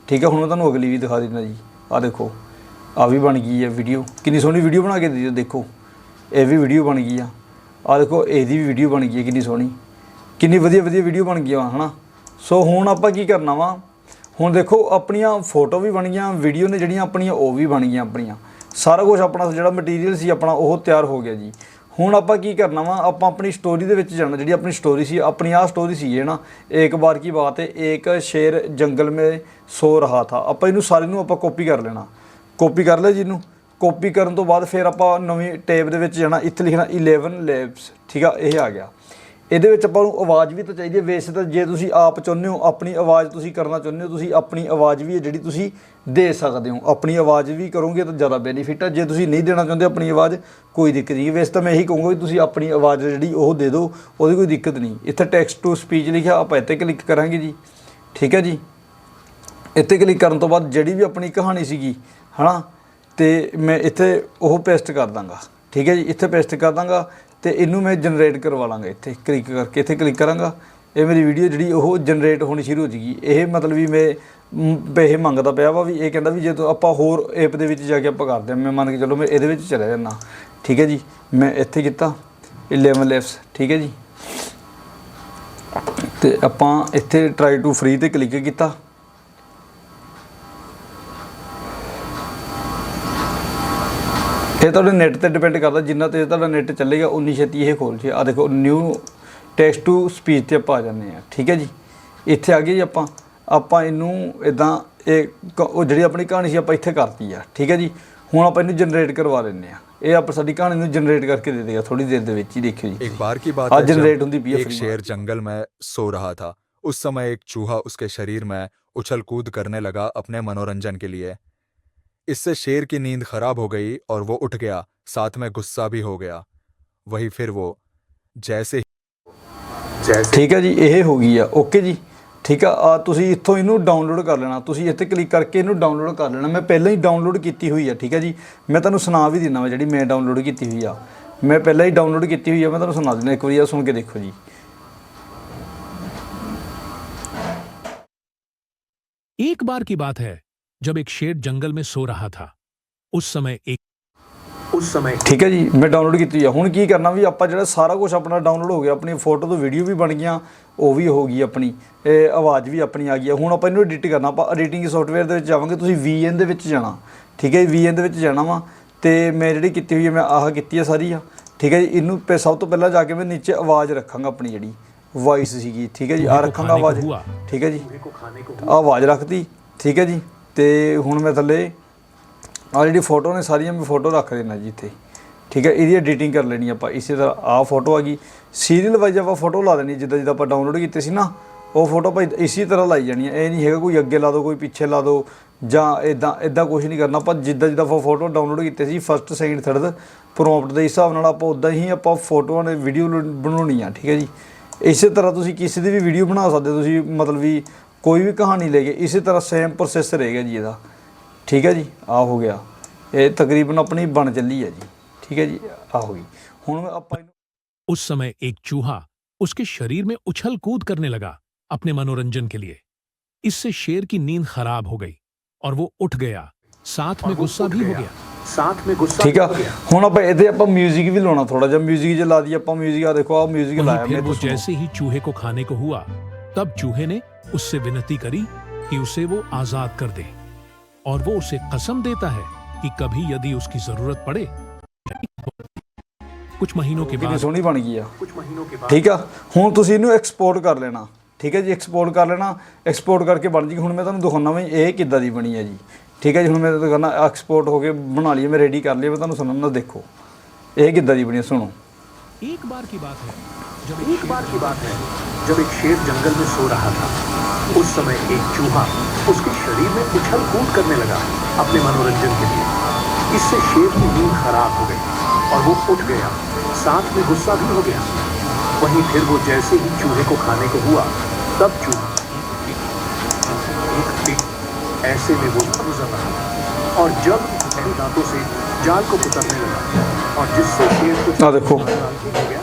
ਠੀਕ ਹੈ, ਹੁਣ ਮੈਂ ਤੁਹਾਨੂੰ ਅਗਲੀ ਵੀ ਦਿਖਾ ਦਿੰਦਾ ਜੀ। ਆ ਦੇਖੋ ਆ ਵੀ ਬਣ ਗਈ ਹੈ ਵੀਡੀਓ ਕਿੰਨੀ ਸੋਹਣੀ ਵੀਡੀਓ ਬਣਾ ਕੇ ਦਿੱਤੀ ਦੇਖੋ। ਇਹ ਵੀ ਵੀਡੀਓ ਬਣ ਗਈ ਆ। ਆ ਦੇਖੋ, ਇਹਦੀ ਵੀ ਵੀਡੀਓ ਬਣ ਗਈ ਹੈ, ਕਿੰਨੀ ਸੋਹਣੀ। ਕਿੰਨੀ ਵਧੀਆ ਵਧੀਆ ਵੀਡੀਓ ਬਣ ਗਈ ਗਈਆਂ, ਹਨਾ? ਸੋ ਹੁਣ ਆਪਾਂ ਕੀ ਕਰਨਾ ਵਾ? ਹੁਣ ਦੇਖੋ, ਆਪਣੀਆਂ ਫੋਟੋ ਵੀ ਬਣ ਗਈਆਂ ਵੀਡੀਓ ਨੇ ਜਿਹੜੀਆਂ ਆਪਣੀਆਂ, ਉਹ ਵੀ ਬਣ ਗਈਆਂ ਆਪਣੀਆਂ। ਸਾਰਾ ਕੁਝ ਆਪਣਾ ਜਿਹੜਾ ਮਟੀਰੀਅਲ ਸੀ, ਆਪਣਾ ਉਹ ਤਿਆਰ ਹੋ ਗਿਆ ਜੀ। ਹੁਣ ਆਪਾਂ ਕੀ ਕਰਨਾ ਵਾ? ਆਪਾਂ ਆਪਣੀ ਸਟੋਰੀ ਦੇ ਵਿੱਚ ਜਾਣਾ, ਜਿਹੜੀ ਆਪਣੀ ਸਟੋਰੀ ਸੀ, ਆਪਣੀ ਆਹ ਸਟੋਰੀ ਸੀ ਇਹ ਨਾ ਇੱਕ ਵਾਰ ਕੀ ਬਾਤ ਹੈ ਇੱਕ ਸ਼ੇਰ ਜੰਗਲ ਮੇ ਸੋ ਰਹਾ ਥਾ। ਆਪਾਂ ਇਹਨੂੰ ਸਾਰੇ ਨੂੰ ਆਪਾਂ ਕਾਪੀ ਕਰ ਲੈਣਾ। ਕਾਪੀ ਕਰ ਲਿਆ ਜਿਹਨੂੰ ਇਹਨੂੰ। ਕਾਪੀ ਕਰਨ ਤੋਂ ਬਾਅਦ ਫਿਰ ਆਪਾਂ ਨਵੀਂ ਟੇਬ ਦੇ ਵਿੱਚ ਜਾਣਾ, ਇੱਥੇ ਲਿਖਣਾ 11 ਲੈਬਸ ਠੀਕ ਆ, ਇਹ ਆ ਗਿਆ। ਇਹਦੇ ਵਿੱਚ ਆਪਾਂ ਨੂੰ ਆਵਾਜ਼ ਵੀ ਤਾਂ ਚਾਹੀਦੀ ਹੈ। ਵੈਸੇ ਤਾਂ ਜੇ ਤੁਸੀਂ ਆਪ ਚਾਹੁੰਦੇ ਹੋ, ਆਪਣੀ ਆਵਾਜ਼ ਤੁਸੀਂ ਕਰਨਾ ਚਾਹੁੰਦੇ ਹੋ, ਤੁਸੀਂ ਆਪਣੀ ਆਵਾਜ਼ ਵੀ ਹੈ ਜਿਹੜੀ ਤੁਸੀਂ ਦੇ ਸਕਦੇ ਹੋ। ਆਪਣੀ ਆਵਾਜ਼ ਵੀ ਕਰੋਗੇ ਤਾਂ ਜ਼ਿਆਦਾ ਬੈਨੀਫਿਟ ਹੈ ਜੇ ਤੁਸੀਂ ਨਹੀਂ ਦੇਣਾ ਚਾਹੁੰਦੇ ਆਪਣੀ ਆਵਾਜ਼, ਕੋਈ ਦਿੱਕਤ ਨਹੀਂ। ਵੈਸੇ ਤਾਂ ਮੈਂ ਇਹੀ ਕਹੂੰਗਾ ਵੀ ਤੁਸੀਂ ਆਪਣੀ ਆਵਾਜ਼ ਜਿਹੜੀ ਉਹ ਦੇ ਦਿਓ, ਉਹਦੀ ਕੋਈ ਦਿੱਕਤ ਨਹੀਂ। ਇੱਥੇ ਟੈਕਸਟ ਟੂ ਸਪੀਚ ਲਿਖਿਆ, ਆਪਾਂ ਇੱਥੇ ਕਲਿੱਕ ਕਰਾਂਗੇ ਜੀ। ਠੀਕ ਹੈ ਜੀ? ਇੱਥੇ ਕਲਿੱਕ ਕਰਨ ਤੋਂ ਬਾਅਦ ਜਿਹੜੀ ਵੀ ਆਪਣੀ ਕਹਾਣੀ ਸੀਗੀ, ਹਨਾ, ਤੇ ਮੈਂ ਇੱਥੇ ਉਹ ਪੇਸਟ ਕਰ ਦਾਂਗਾ। ਠੀਕ ਹੈ ਜੀ? ਇੱਥੇ ਪੇਸਟ ਕਰ ਦਾਂਗਾ। ਤੇ ਇਹਨੂੰ ਮੈਂ ਜਨਰੇਟ ਕਰਵਾ ਲਾਂਗਾ ਇੱਥੇ ਕਲਿੱਕ ਕਰਕੇ, ਇੱਥੇ ਕਲਿੱਕ ਕਰਾਂਗਾ। ਇਹ ਮੇਰੀ ਵੀਡੀਓ ਜਿਹੜੀ ਉਹ ਜਨਰੇਟ ਹੋਣੀ ਸ਼ੁਰੂ ਹੋ ਜੇਗੀ। ਇਹ ਮਤਲਬ ਵੀ ਮੈਂ ਪੈਸੇ ਮੰਗਦਾ ਪਿਆ ਵਾ ਵੀ ਇਹ ਕਹਿੰਦਾ ਵੀ ਜੇ ਤੂੰ ਆਪਾਂ ਹੋਰ ਐਪ ਦੇ ਵਿੱਚ ਜਾ ਕੇ ਆਪਾਂ ਕਰਦੇ ਹਾਂ, ਮੈਂ ਮੰਨ ਕੇ ਚਲੋ ਮੈਂ ਇਹਦੇ ਵਿੱਚ ਚਲਾ ਜਾਣਾ ਠੀਕ ਹੈ ਜੀ? ਮੈਂ ਇੱਥੇ ਕੀਤਾ। 11 ਲੈਫਸ ਠੀਕ ਹੈ ਜੀ? ਤੇ ਆਪਾਂ ਇੱਥੇ ਟਰਾਈ ਟੂ ਫ੍ਰੀ ਤੇ ਕਲਿੱਕ ਕੀਤਾ। ਇਹ ਤੁਹਾਡੇ ਨੈਟ ਤੇ ਡਿਪੈਂਡ ਕਰਦਾ ਜਿੰਨਾ ਤੇਜ਼ ਤੁਹਾਡਾ ਨੈਟ ਚੱਲੇਗਾ ਉਨੀ ਛੇਤੀ ਇਹ ਖੋਲ ਜੇ ਆ ਦੇਖੋ ਨਿਊ ਟੈਕਸਟ ਟੂ ਸਪੀਚ ਤੇ ਆਪਾਂ ਆ ਜਾਂਦੇ ਆ ਠੀਕ ਹੈ ਜੀ ਇੱਥੇ ਆ ਗਏ ਜੀ ਆਪਾਂ ਆਪਾਂ ਇਹਨੂੰ ਇਦਾਂ ਇਹ ਕ- ਉਹ ਜਿਹੜੀ ਆਪਣੀ ਕਹਾਣੀ ਸੀ ਆਪਾਂ ਇੱਥੇ ਕਰਤੀ ਆ ਠੀਕ ਹੈ ਜੀ ਹੁਣ ਆਪਾਂ ਇਹਨੂੰ ਜਨਰੇਟ ਕਰਵਾ ਲੈਂਦੇ ਆ ਇਹ ਆਪਾਂ ਸਾਡੀ ਕਹਾਣੀ ਨੂੰ ਜਨਰੇਟ ਕਰਕੇ ਦੇ ਦੇਗਾ ਥੋੜੀ ਦੇਰ ਦੇ ਵਿੱਚ ਹੀ ਦੇਖਿਓ ਜੀ एक बार की बात आज है जनरेट जब होती भी है एक फ्री शेर जंगल में सो रहा था उस समय एक चूहा उसके शरीर में उछल कूद करने लगा अपने मनोरंजन के लिए इससे शेर की नींद खराब हो गई और वो उठ गया साथ में गुस्सा भी हो गया वही फिर वो जैसे जैसे ਠੀਕ ਹੈ ਜੀ ਇਹ ਹੋ ਗਈ ਆ ਓਕੇ ਜੀ ਠੀਕ ਆ ਆ ਤੁਸੀਂ ਇੱਥੋਂ ਇਹਨੂੰ ਡਾਊਨਲੋਡ ਕਰ ਲੈਣਾ ਤੁਸੀਂ ਇੱਥੇ ਕਲਿੱਕ ਕਰਕੇ ਇਹਨੂੰ ਡਾਊਨਲੋਡ ਕਰ ਲੈਣਾ ਮੈਂ ਪਹਿਲਾਂ ਹੀ ਡਾਊਨਲੋਡ ਕੀਤੀ ਹੋਈ ਆ ਠੀਕ ਹੈ ਜੀ ਮੈਂ ਤੁਹਾਨੂੰ ਸੁਣਾ ਵੀ ਦਿੰਦਾ ਵਾ ਜਿਹੜੀ ਮੈਂ ਡਾਊਨਲੋਡ ਕੀਤੀ ਹੋਈ ਆ ਮੈਂ ਪਹਿਲਾਂ ਹੀ ਡਾਊਨਲੋਡ ਕੀਤੀ ਹੋਈ ਆ ਮੈਂ ਤੁਹਾਨੂੰ ਸੁਣਾ ਦਿੰਦਾ ਇੱਕ ਵਾਰੀ ਆ ਸੁਣ ਕੇ ਦੇਖੋ ਜੀ एक बार की बात है जब एक शेर जंगल में सो रहा था उस समय एक उस समय ਠੀਕ ਹੈ ਜੀ ਮੈਂ ਡਾਊਨਲੋਡ ਕੀਤੀ ਹੋਈ ਆ ਹੁਣ ਕੀ ਕਰਨਾ ਵੀ ਆਪਾਂ ਜਿਹੜਾ ਸਾਰਾ ਕੁਝ ਆਪਣਾ ਡਾਊਨਲੋਡ ਹੋ ਗਿਆ ਆਪਣੀ ਫੋਟੋ ਤੋਂ ਵੀਡੀਓ ਵੀ ਬਣ ਗਈਆਂ ਉਹ ਵੀ ਹੋ ਗਈ ਆਪਣੀ ਇਹ ਆਵਾਜ਼ ਵੀ ਆਪਣੀ ਆ ਗਈ ਆ ਹੁਣ ਆਪਾਂ ਇਹਨੂੰ ਐਡਿਟ ਕਰਨਾ ਆਪਾਂ ਐਡੀਟਿੰਗ ਸੌਫਟਵੇਅਰ ਦੇ ਵਿੱਚ ਜਾਵਾਂਗੇ ਤੁਸੀਂ VN ਦੇ ਵਿੱਚ ਜਾਣਾ ਠੀਕ ਹੈ VN ਦੇ ਵਿੱਚ ਜਾਣਾ ਵਾ ਤੇ ਮੈਂ ਜਿਹੜੀ ਕੀਤੀ ਹੋਈ ਹੈ ਮੈਂ ਆਹ ਕੀਤੀ ਹੈ ਸਾਰੀ ਆ ਠੀਕ ਹੈ ਜੀ ਇਹਨੂੰ ਪਹਿ- ਸਭ ਤੋਂ ਪਹਿਲਾਂ ਜਾ ਕੇ ਮੈਂ ਨੀਚੇ ਆਵਾਜ਼ ਰੱਖਾਂਗਾ ਆਪਣੀ ਜਿਹੜੀ ਵਾਇਸ ਸੀਗੀ ਠੀਕ ਹੈ ਜੀ ਆ ਚੂਹੇ ਕੋ ਰੱਖਾਂਗਾ ਖਾਣੇ ਕੋ ਆਵਾਜ਼ ਹੁਆ। ਠੀਕ ਹੈ ਜੀ ਆ ਆਵਾਜ਼ ਰੱਖਤੀ ਠੀਕ ਹੈ ਜੀ ਤੇ ਹੁਣ ਮੈਂ ਥੱਲੇ ਆ ਜਿਹੜੀ ਫੋਟੋ ਨੇ ਸਾਰੀਆਂ ਮੈਂ ਫੋਟੋ ਰੱਖ ਦੇਣਾ ਜੀ ਇੱਥੇ। ਠੀਕ ਹੈ, ਇਹਦੀ ਐਡੀਟਿੰਗ ਕਰ ਲੈਣੀ ਆਪਾਂ। ਇਸੇ ਤਰ੍ਹਾਂ ਆ ਫੋਟੋ ਆ ਗਈ। ਸੀਰੀਅਲ ਵਾਈਜ਼ ਆਪਾਂ ਫੋਟੋ ਲਾ ਦੇਣੀ, ਜਿੱਦਾਂ ਜਿੱਦਾਂ ਆਪਾਂ ਡਾਊਨਲੋਡ ਕੀਤੇ ਸੀ ਨਾ, ਉਹ ਫੋਟੋ ਭਾਈ ਇਸੇ ਤਰ੍ਹਾਂ ਲਾਈ ਜਾਣੀ ਹੈ ਇਹ ਨਹੀਂ ਹੈਗਾ ਕੋਈ ਅੱਗੇ ਲਾ ਦਿਓ ਕੋਈ ਪਿੱਛੇ ਲਾ ਦਿਓ ਜਾਂ ਇਦਾਂ ਇਦਾਂ ਕੁਝ ਨਹੀਂ ਕਰਨਾ। ਆਪਾਂ ਜਿੱਦਾਂ ਜਿੱਦਾਂ ਆਪਾਂ ਫੋਟੋ ਡਾਊਨਲੋਡ ਕੀਤੇ ਸੀ ਫਸਟ ਸੈਕਿੰਡ ਥਰਡ ਪ੍ਰੋਮਪਟ ਦੇ ਹਿਸਾਬ ਨਾਲ ਆਪਾਂ ਉਦਾਂ ਹੀ ਆਪਾਂ ਫੋਟੋਆਂ ਨੇ ਵੀਡੀਓ ਬਣਾਉਣੀ ਆ ਠੀਕ ਹੈ ਜੀ। ਇਸੇ ਤਰ੍ਹਾਂ ਤੁਸੀਂ ਕਿਸੇ ਦੀ ਵੀ ਵੀਡੀਓ ਬਣਾ ਸਕਦੇ ਹੋ। ਤੁਸੀਂ ਮਤਲਬ ਵੀ ਕੋਈ ਵੀ ਕਹਾਣੀ ਲੈ ਕੇ ਇਸੇ ਤਰ੍ਹਾਂ ਸੇਮ ਪ੍ਰੋਸੈਸ ਰਹੇਗਾ ਜੀ ਇਹਦਾ ਠੀਕ ਹੈ ਜੀ ਆ ਹੋ ਗਿਆ ਇਹ ਤਕਰੀਬਨ ਆਪਣੀ ਬਣ ਚੱਲੀ ਹੈ ਜੀ ਠੀਕ ਹੈ ਜੀ ਆ ਹੋ ਗਈ ਹੁਣ ਆਪਾਂ ਇਹਨੂੰ उस समय एक चूहा उसके शरीर में उछल कूद करने लगा अपने मनोरंजन के लिए इससे शेर की नींद खराब हो गई और वो उठ गया साथ में गुस्सा भी हो गया साथ में गुस्सा ਠੀਕ ਆ ਹੁਣ ਆਪਾਂ ਇਹਦੇ ਆਪਾਂ 뮤직 ਵੀ ਲਾਉਣਾ ਥੋੜਾ ਜਿਹਾ 뮤직 ਜੇ ਲਾ ਦਈਏ ਆਪਾਂ 뮤직 ਆ ਦੇਖੋ ਆ 뮤직 वहीं ਲਾਇਆ फिर ਮੈਂ वो तो सुनो। जैसे ही चूहे को खाने को हुआ तब चूहे ने उससे विनती करी कि उसे वो आजाद कर दे और वो उसे कसम देता है कि कभी यदि उसकी जरूरत पड़े कुछ महीनों के ਕਿੰਨੀ बाद ਸੋਹਣੀ ਬਣ ਗਈ ਆ कुछ महीनों के बाद ਠੀਕ ਆ ਹੁਣ ਤੁਸੀਂ ਇਹਨੂੰ ਐਕਸਪੋਰਟ ਕਰ ਲੈਣਾ ਠੀਕ ਹੈ ਜੀ ਐਕਸਪੋਰਟ ਕਰ ਲੈਣਾ ਐਕਸਪੋਰਟ ਕਰਕੇ ਬਣ ਜੀ ਹੁਣ ਮੈਂ ਤੁਹਾਨੂੰ ਦਿਖਾਉਣਾ ਵੀ ਇਹ ਕਿੱਦਾਂ ਦੀ ਬਣੀ ਹੈ ਜੀ ਠੀਕ ਹੈ ਜੀ ਹੁਣ ਮੈਂ ਤੁਹਾਨੂੰ ਕਰਨਾ ਐਕਸਪੋਰਟ ਹੋ ਕੇ ਬਣਾ ਲਈ ਹੈ, ਮੈਂ ਰੈਡੀ ਕਰ ਲਈ ਹੈ, ਮੈਂ ਤੁਹਾਨੂੰ ਸੁਣਾਉਣਾ ਦੇਖੋ ਇਹ ਕਿੱਦਾਂ ਦੀ ਬਣੀ ਹੈ ਸੁਣੋ एक बार की बात है जब एक बार की बात है जब एक शेर जंगल में सो रहा था उस समय एक चूहा उसके शरीर में उछल कूद करने लगा अपने मनोरंजन के लिए इससे शेर की नींद खराब हो गई और वो उठ गया साथ में गुस्सा भी हो गया वहीं फिर वो जैसे ही चूहे को खाने को हुआ तब चूहा ऐसे में वो गुजर रहा और जब दांतों से जाल को कुतरने लगा और जिससे शेर को आ देखो।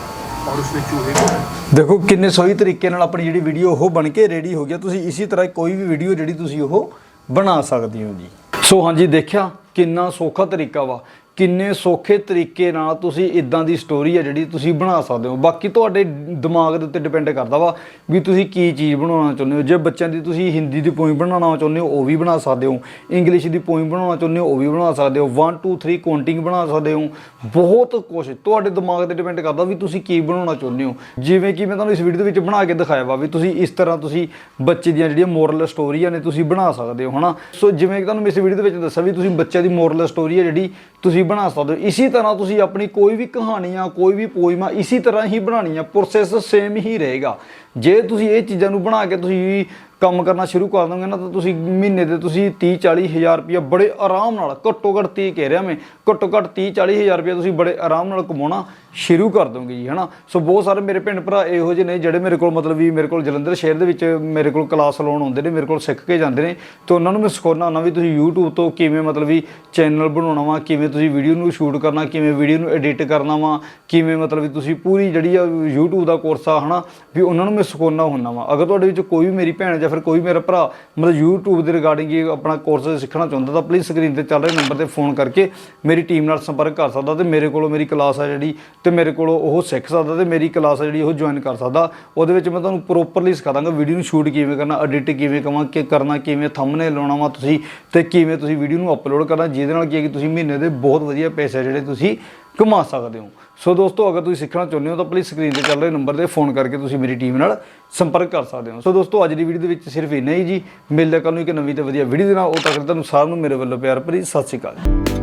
हो गया और उसने चूहे को ਦੇਖੋ ਕਿੰਨੇ ਸਹੀ ਤਰੀਕੇ ਨਾਲ ਆਪਣੀ ਜਿਹੜੀ ਵੀਡੀਓ ਉਹ ਬਣ ਕੇ ਰੈਡੀ ਹੋ ਗਿਆ ਤੁਸੀਂ ਇਸੇ ਤਰ੍ਹਾਂ ਕੋਈ ਵੀ ਵੀਡੀਓ ਜਿਹੜੀ ਤੁਸੀਂ ਉਹ ਬਣਾ ਸਕਦੇ ਹੋ ਜੀ ਸੋ ਹਾਂਜੀ ਦੇਖਿਆ ਕਿੰਨਾ ਸੌਖਾ ਤਰੀਕਾ ਵਾ ਕਿੰਨੇ ਸੌਖੇ ਤਰੀਕੇ ਨਾਲ ਤੁਸੀਂ ਇਦਾਂ ਦੀ ਸਟੋਰੀ ਆ ਜਿਹੜੀ ਤੁਸੀਂ ਬਣਾ ਸਕਦੇ ਹੋ। ਬਾਕੀ ਤੁਹਾਡੇ ਦਿਮਾਗ ਦੇ ਉੱਤੇ ਡਿਪੈਂਡ ਕਰਦਾ ਵਾ ਵੀ ਤੁਸੀਂ ਕੀ ਚੀਜ਼ ਬਣਾਉਣਾ ਚਾਹੁੰਦੇ ਹੋ। ਜੇ ਬੱਚਿਆਂ ਦੀ ਤੁਸੀਂ ਹਿੰਦੀ ਦੀ ਪੋਇਮ ਬਣਾਉਣਾ ਚਾਹੁੰਦੇ ਹੋ, ਉਹ ਵੀ ਬਣਾ ਸਕਦੇ ਹੋ। ਇੰਗਲਿਸ਼ ਦੀ ਪੋਇਮ ਬਣਾਉਣਾ ਚਾਹੁੰਦੇ ਹੋ, ਉਹ ਵੀ ਬਣਾ ਸਕਦੇ ਹੋ। 1 2 3 ਕਾਊਂਟਿੰਗ ਬਣਾ ਸਕਦੇ ਹੋ। ਬਹੁਤ ਕੁਝ ਤੁਹਾਡੇ ਦਿਮਾਗ ਤੇ ਡਿਪੈਂਡ ਕਰਦਾ ਵੀ ਤੁਸੀਂ ਕੀ ਬਣਾਉਣਾ ਚਾਹੁੰਦੇ ਹੋ। ਜਿਵੇਂ ਕਿ ਮੈਂ ਤੁਹਾਨੂੰ ਇਸ ਵੀਡੀਓ ਦੇ ਵਿੱਚ ਬਣਾ ਕੇ ਦਿਖਾਇਆ ਵਾ ਵੀ ਤੁਸੀਂ ਇਸ ਤਰ੍ਹਾਂ ਤੁਸੀਂ ਬੱਚੇ ਦੀਆਂ ਜਿਹੜੀਆਂ ਮੋਰਲ ਸਟੋਰੀਆਂ ਨੇ ਤੁਸੀਂ ਬਣਾ ਸਕਦੇ ਹੋ, ਹਨਾ? ਸੋ ਜਿਵੇਂ ਕਿ ਤੁਹਾਨੂੰ ਇਸ ਵੀਡੀਓ ਦੇ ਵਿੱਚ ਦੱਸਿਆ ਵੀ ਤੁਸੀਂ ਬੱਚਿਆਂ ਦੀ ਮੋਰਲ ਸਟੋਰੀ ਹੈ ਜਿਹੜੀ ਤੁਸੀਂ ਬਣਾ ਸਕਦੇ ਹੋ। ਇਸੇ ਤਰ੍ਹਾਂ ਤੁਸੀਂ ਆਪਣੀ ਕੋਈ ਵੀ ਕਹਾਣੀਆਂ, ਕੋਈ ਵੀ ਪੋਇਮਾ ਇਸੇ ਤਰ੍ਹਾਂ ਹੀ ਬਣਾਉਣੀ ਆ ਪ੍ਰੋਸੈਸ ਸੇਮ ਹੀ ਰਹੇਗਾ। ਜੇ ਤੁਸੀਂ ਇਹ ਚੀਜ਼ਾਂ ਨੂੰ ਬਣਾ ਕੇ ਤੁਸੀਂ ਕੰਮ ਕਰਨਾ ਸ਼ੁਰੂ ਕਰ ਦੋਗੇ ਨਾ, ਤਾਂ ਤੁਸੀਂ ਮਹੀਨੇ ਦੇ ਤੁਸੀਂ 30 40 ਹਜ਼ਾਰ ਰੁਪਇਆ ਬੜੇ ਆਰਾਮ ਨਾਲ, ਘੱਟੋ ਘੱਟ 30 ਕਹਿ ਰਿਹਾ ਮੈਂ, ਘੱਟੋ ਘੱਟ 30 40 ਹਜ਼ਾਰ ਰੁਪਇਆ ਤੁਸੀਂ ਬੜੇ ਆਰਾਮ ਨਾਲ ਕਮਾਉਣਾ ਸ਼ੁਰੂ ਕਰ ਦੋਗੇ ਜੀ, ਹਨਾ? ਸੋ ਬਹੁਤ ਸਾਰੇ ਮੇਰੇ ਭੈਣ ਭਰਾ ਇਹੋ ਜਿਹੇ ਨੇ ਜਿਹੜੇ ਮੇਰੇ ਕੋਲ ਮਤਲਬ ਵੀ ਮੇਰੇ ਕੋਲ ਜਲੰਧਰ ਸ਼ਹਿਰ ਦੇ ਵਿੱਚ ਮੇਰੇ ਕੋਲ ਕਲਾਸ ਲਾਉਣ ਆਉਂਦੇ ਨੇ, ਮੇਰੇ ਕੋਲ ਸਿੱਖ ਕੇ ਜਾਂਦੇ ਨੇ, ਤੇ ਉਹਨਾਂ ਨੂੰ ਮੈਂ ਸਿਖਾਉਣਾ ਹੁੰਦਾ ਵੀ ਤੁਸੀਂ YouTube ਤੋਂ ਕਿਵੇਂ ਮਤਲਬ ਵੀ ਚੈਨਲ ਬਣਾਉਣਾ ਵਾ, ਕਿਵੇਂ ਤੁਸੀਂ ਵੀਡੀਓ ਨੂੰ ਸ਼ੂਟ ਕਰਨਾ, ਕਿਵੇਂ ਵੀਡੀਓ ਨੂੰ ਐਡਿਟ ਕਰਨਾ ਵਾ, ਕਿਵੇਂ ਮਤਲਬ ਵੀ ਤੁਸੀਂ ਪੂਰੀ ਜਿਹੜੀ ਆ YouTube ਦਾ ਕੋਰਸ ਆ, ਹਨਾ? ਵੀ ਉਹਨਾਂ ਨੂੰ ਮੈਂ ਸਿਖਾਉਣਾ ਹੁੰਦਾ ਵਾ। ਅਗਰ ਤੁਹਾਡੇ ਵਿੱਚ ਕੋਈ ਵੀ ਮੇਰੀ ਭੈਣ ਜਾਂ ਫਿਰ ਕੋਈ ਮੇਰਾ ਭਰਾ ਮਤਲਬ YouTube ਦੇ ਰਿਗਾਰਡਿੰਗ ਇਹ ਆਪਣਾ ਕੋਰਸ ਸਿੱਖਣਾ ਚਾਹੁੰਦਾ ਤਾਂ ਪਲੀਜ਼ ਸਕਰੀਨ ਤੇ ਚੱਲ ਰਹੇ ਨੰਬਰ ਤੇ ਫੋਨ ਕਰਕੇ ਮੇਰੀ ਟੀਮ ਨਾਲ ਸੰਪਰਕ ਕਰ ਸਕਦਾ ਤੇ ਮੇਰੇ ਕੋਲੋਂ ਮੇਰੀ ਕਲਾਸ ਆ ਜਿਹੜੀ ਤੇ ਮੇਰੇ ਕੋਲੋਂ ਉਹ ਸਿੱਖ ਸਕਦਾ ਤੇ ਮੇਰੀ ਕਲਾਸ ਆ ਜਿਹੜੀ ਉਹ ਜੁਆਇਨ ਕਰ ਸਕਦਾ। ਉਹਦੇ ਵਿੱਚ ਮੈਂ ਤੁਹਾਨੂੰ ਪ੍ਰੋਪਰਲੀ ਸਿਖਾ ਦਾਂਗਾ ਵੀਡੀਓ ਨੂੰ ਸ਼ੂਟ ਕਿਵੇਂ ਕਰਨਾ ਐਡਿਟ ਕਿਵੇਂ ਕਵਾਂ, ਕਿ ਕਰਨਾ ਕਿਵੇਂ ਥੰਬਨੇਲ ਲਾਉਣਾ ਵਾ ਤੁਸੀਂ ਤੇ ਕਿਵੇਂ ਤੁਸੀਂ ਵੀਡੀਓ ਨੂੰ ਅਪਲੋਡ ਕਰਨਾ, ਜਿਹਦੇ ਨਾਲ ਕੀ ਹੈ ਕਿ ਤੁਸੀਂ ਮਹੀਨੇ ਦੇ ਬਹੁਤ ਵਧੀਆ ਪੈਸੇ ਜਿਹੜੇ ਤੁਸੀਂ ਘੁਮਾ ਸਕਦੇ ਹੋ। ਸੋ ਦੋਸਤੋ, ਅਗਰ ਤੁਸੀਂ ਸਿੱਖਣਾ ਚਾਹੁੰਦੇ ਹੋ, ਤਾਂ ਪਲੀਜ਼ ਸਕਰੀਨ ਤੇ ਚੱਲ ਰਹੇ ਨੰਬਰ ਤੇ ਫੋਨ ਕਰਕੇ ਤੁਸੀਂ ਮੇਰੀ ਟੀਮ ਨਾਲ ਸੰਪਰਕ ਕਰ ਸਕਦੇ ਹੋ। ਸੋ ਦੋਸਤੋ, ਅੱਜ ਦੀ ਵੀਡੀਓ ਦੇ ਵਿੱਚ ਸਿਰਫ ਇੰਨਾ ਹੀ ਜੀ। ਮਿਲਦੇ ਕੱਲ ਨੂੰ ਇੱਕ ਨਵੀਂ ਤੇ ਵਧੀਆ ਵੀਡੀਓ ਦੇ ਨਾਲ। ਉਹ ਤੱਕ ਤੁਹਾਨੂੰ ਸਾਰਿਆਂ ਨੂੰ ਮੇਰੇ ਵੱਲੋਂ ਪਿਆਰ ਭਰੀ ਸਤਿ ਸ਼੍ਰੀ ਅਕਾਲ।